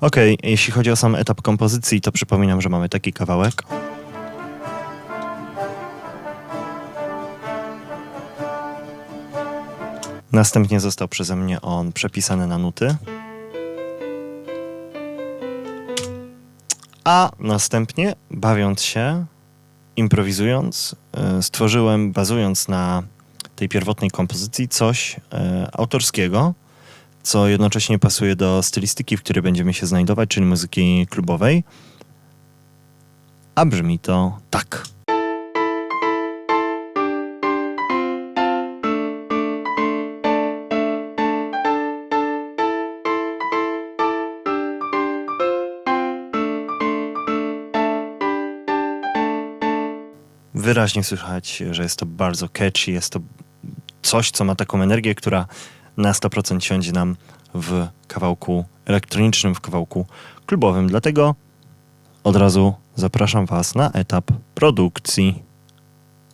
Okej, jeśli chodzi o sam etap kompozycji, to przypominam, że mamy taki kawałek. Następnie został przeze mnie on przepisany na nuty. A następnie, bawiąc się, improwizując, y, stworzyłem, bazując na tej pierwotnej kompozycji, coś y, autorskiego, co jednocześnie pasuje do stylistyki, w której będziemy się znajdować, czyli muzyki klubowej. A brzmi to tak. Wyraźnie słychać, że jest to bardzo catchy, jest to coś, co ma taką energię, która na 100% siądzie nam w kawałku elektronicznym, w kawałku klubowym. Dlatego od razu zapraszam Was na etap produkcji.